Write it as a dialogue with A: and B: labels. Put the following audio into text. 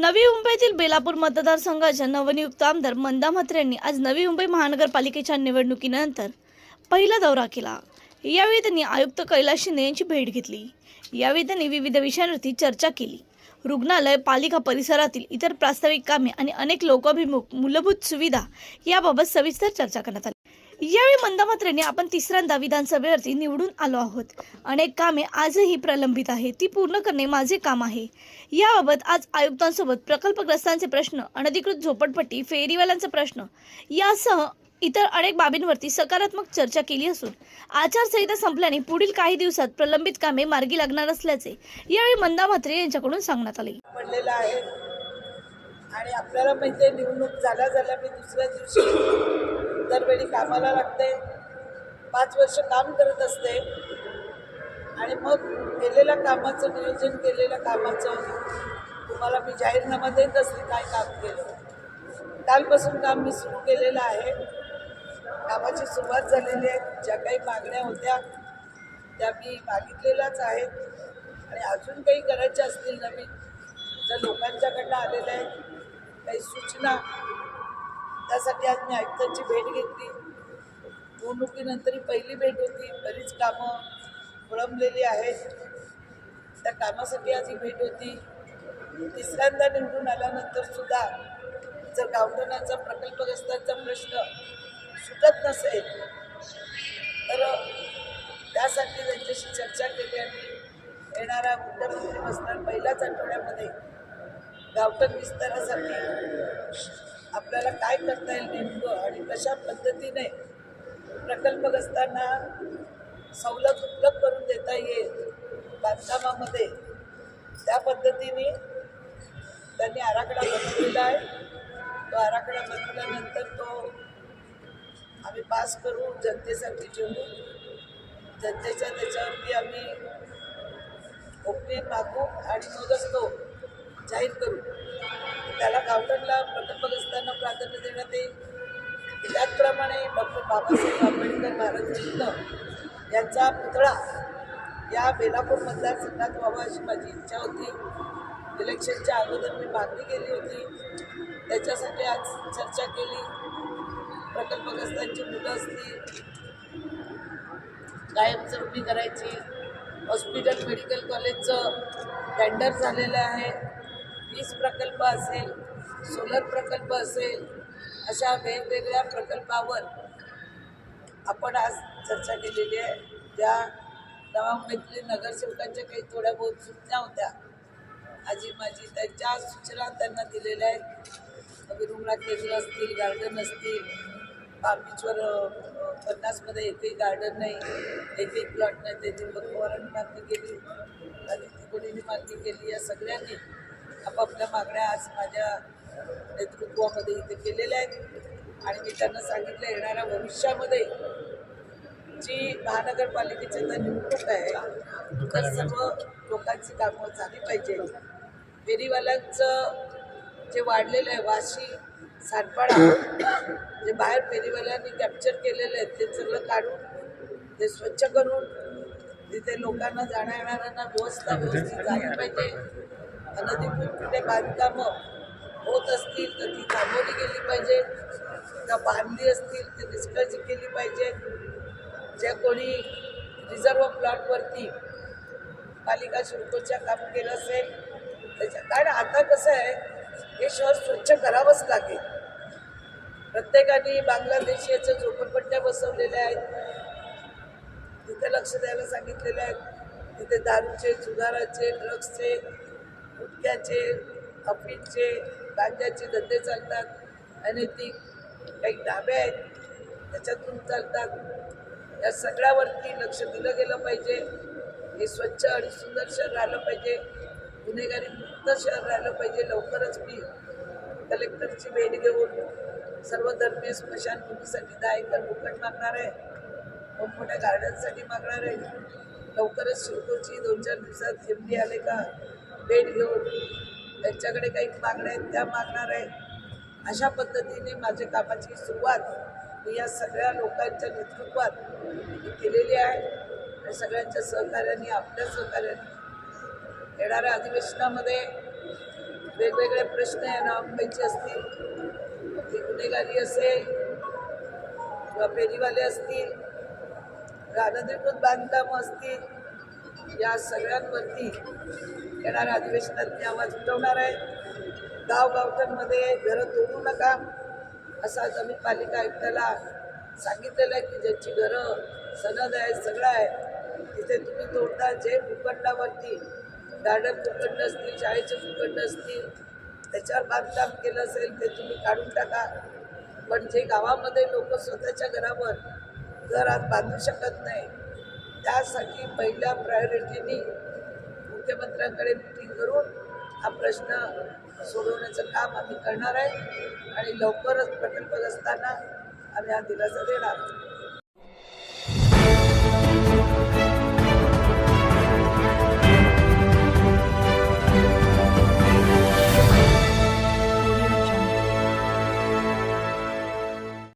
A: नवी मुंबईतील बेलापूर मतदारसंघाच्या नवनियुक्त आमदार मंदा म्हात्रे यांनी आज नवी मुंबई महानगरपालिकेच्या निवडणुकीनंतर पहिला दौरा केला. यावेळी त्यांनी आयुक्त कैलास शिंदे यांची भेट घेतली. यावेळी त्यांनी विविध विषयांवरती चर्चा केली. रुग्णालय पालिका परिसरातील इतर प्रास्ताविक कामे आणि अनेक लोकाभिमुख मूलभूत सुविधा याबाबत सविस्तर चर्चा करण्यात आली. यावेळी मंदामात्रेने आपण तिसऱ्यांदा विधानसभेवरती निवडून आलो आहोत. अनेक कामे आजही प्रलंबित आहे ती पूर्ण करणे माझे काम आहे. याबाबत आज आयुक्तांसोबत प्रकल्पग्रस्तांचे प्रश्न अनधिकृत झोपडपट्टी फेरीवाल्यांचा प्रश्न यासह इतर अनेक बाबींवरती सकारात्मक चर्चा केली असून आचारसंहिता संपल्याने पुढील काही दिवसात प्रलंबित कामे मार्गी लागणार असल्याचे यावेळी मंदा म्हात्रे यांच्याकडून सांगण्यात आले.
B: पडलेला आहे. आणि आपल्याला माहिती आहे निवडणूक झाल्या झाल्या मी दुसऱ्या दिवशी दरवेळी कामाला लागते. पाच वर्ष काम करत असते. आणि मग केलेल्या कामाचं नियोजन केलेल्या कामाचं तुम्हाला मी जाहीरनामा देत असते काय काम केलं. कालपासून काम मी सुरू केलेलं आहे. कामाची सुरुवात झालेली आहे. ज्या काही मागण्या होत्या त्या मी मागितलेल्याच आहेत. आणि अजून काही करायच्या असतील नवीन ज्या लोकांच्याकडनं आलेल्या आहेत काही सूचना त्यासाठी आज मी आयुक्तांची भेट घेतली. निवडणुकीनंतर पहिली भेट होती. बरीच कामं खोळंबलेली आहेत. त्या कामासाठी आज ही भेट होती. तिसऱ्यांदा निवडून आल्यानंतर सुद्धा जर गावठणाचा प्रकल्पग्रस्तांचा प्रश्न सुटत नसेल तर त्यासाठी त्यांच्याशी चर्चा केली आणि येणारा मुख्यमंत्री बसणार पहिल्याच आठवड्यामध्ये गावठण विस्तारासाठी आपल्याला काय करता येईल नेमकं आणि कशा पद्धतीने प्रकल्पग्रस्तांना सवलत उपलब्ध करून देता येईल बांधकामामध्ये त्या पद्धतीने त्यांनी आराखडा बनवलेला आहे. तो आराखडा बनवल्यानंतर तो आम्ही पास करू जनतेसाठी ठेवू जनतेच्या त्याच्यावरती आम्ही ओपिनियन मागू आणि मगच तो जाहीर करू. त्याला गावठणला प्रकल्पग्रस्तांना प्राधान्य देण्यात येईल. त्याचप्रमाणे डॉक्टर बाबासाहेब आंबेडकर भारतरत्न यांचा पुतळा या बेलापूर मतदारसंघात व्हावा अशी माझी इच्छा होती. इलेक्शनच्या अगोदर मी मागणी केली होती. त्याच्यासाठी आज चर्चा केली. प्रकल्पग्रस्तांची मुलं असतील कायमस्वरूपी करायची हॉस्पिटल मेडिकल कॉलेजचं टेंडर झालेलं आहे. वीज प्रकल्प असेल सोलर प्रकल्प असेल अशा वेगवेगळ्या प्रकल्पावर आपण आज चर्चा केलेली आहे. त्या नवा नगरसेवकांच्या काही थोड्या बहुत सूचना होत्या. आजी माझी त्यांच्या सूचना त्यांना दिलेल्या आहेत. विरुंगला केंद्र असतील गार्डन असतील बाबीचवर पन्नासमध्ये एकही गार्डन नाही एकही प्लॉट नाही त्याची पवारांनी मागणी केली आणि कोणीने मागणी केली या सगळ्यांनी. आपापल्या मागण्या आज माझ्या नेतृत्वामध्ये इथे केलेल्या आहेत. आणि मी त्यांना सांगितलं येणाऱ्या भविष्यामध्ये जी महानगरपालिकेची आता निवडणूक आहे तर सर्व लोकांची कामं झाली पाहिजे. फेरीवाल्यांचं जे वाढलेलं आहे वाशी सातपाडा जे बाहेर फेरीवाल्यांनी कॅप्चर केलेलं आहे ते सगळं काढून ते स्वच्छ करून तिथे लोकांना जाण्या येणाऱ्यांना व्यवस्था व्यवस्थित झाली पाहिजे. अनधिकृत कुठे बांधकामं होत असतील तर ती थांबवली गेली पाहिजे. त्या बांधली असतील ते निष्काळजी केली पाहिजे. जे कोणी रिझर्व प्लॉटवरती पालिका शुल्कोच्या काम केलं असेल त्याच्या कारण आता कसं आहे हे शहर स्वच्छ करावंच लागेल. प्रत्येकाने बांगलादेशी याच्या झोपडपट्ट्या बसवलेल्या आहेत. तिथे लक्ष द्यायला सांगितलेले आहेत तिथे दारूचे जुगाराचे ड्रग्सचे गुटख्याचे अफीनचे गांजाचे धंदे चालतात अनैतिक काही डाबे आहेत त्याच्यातून चालतात. या सगळ्यावरती लक्ष दिलं गेलं पाहिजे. हे स्वच्छ आणि सुंदर शहर राहिलं पाहिजे. गुन्हेगारी मुक्त शहर राहिलं पाहिजे लवकरच मी कलेक्टरची भेट घेऊन सर्व धर्मीय स्मशानभूमीसाठी दहा एकर मुकट मागणार आहे. मोठमोठ्या गार्डनसाठी मागणार आहे. लवकरच शिवकोची दोन चार दिवसात एम डी आले का? भेट घेऊन त्यांच्याकडे काही मागण्या आहेत त्या मागणार आहे अशा पद्धतीने माझ्या कामाची सुरुवात मी या सगळ्या लोकांच्या नेतृत्वात केलेली आहे. आणि सगळ्यांच्या सहकार्याने आपल्या सहकार्याने येणाऱ्या अधिवेशनामध्ये वेगवेगळे प्रश्न या नावांपैकी असतील. ती गुन्हेगारी असेल किंवा फेरीवाले असतील रानदीकृत बांधकाम असतील या सगळ्यांवरती येणाऱ्या अधिवेशनात मी आवाज उठवणार आहे. गावगावठांमध्ये घरं तोडू नका असं आज आम्ही पालिका आयुक्ताला सांगितलेलं आहे की ज्यांची घरं सनद आहे सगळं आहे तिथे तुम्ही तोडता. जे भूखंडावरती गार्डन भूखंड असतील शाळेचे भूखंड असतील त्याच्यावर बांधकाम केलं असेल ते तुम्ही काढून टाका. पण जे गावामध्ये लोक स्वतःच्या घरावर घरात बांधू शकत नाही. त्यासाठी पहिल्या प्रायोरिटीनी मुख्यमंत्र्यांकडे मिटिंग करून हा प्रश्न सोडवण्याचं काम आम्ही करणार आहे आणि लवकरच प्रकल्पग्रस्तांना आम्ही हा दिलासा देणार आहोत.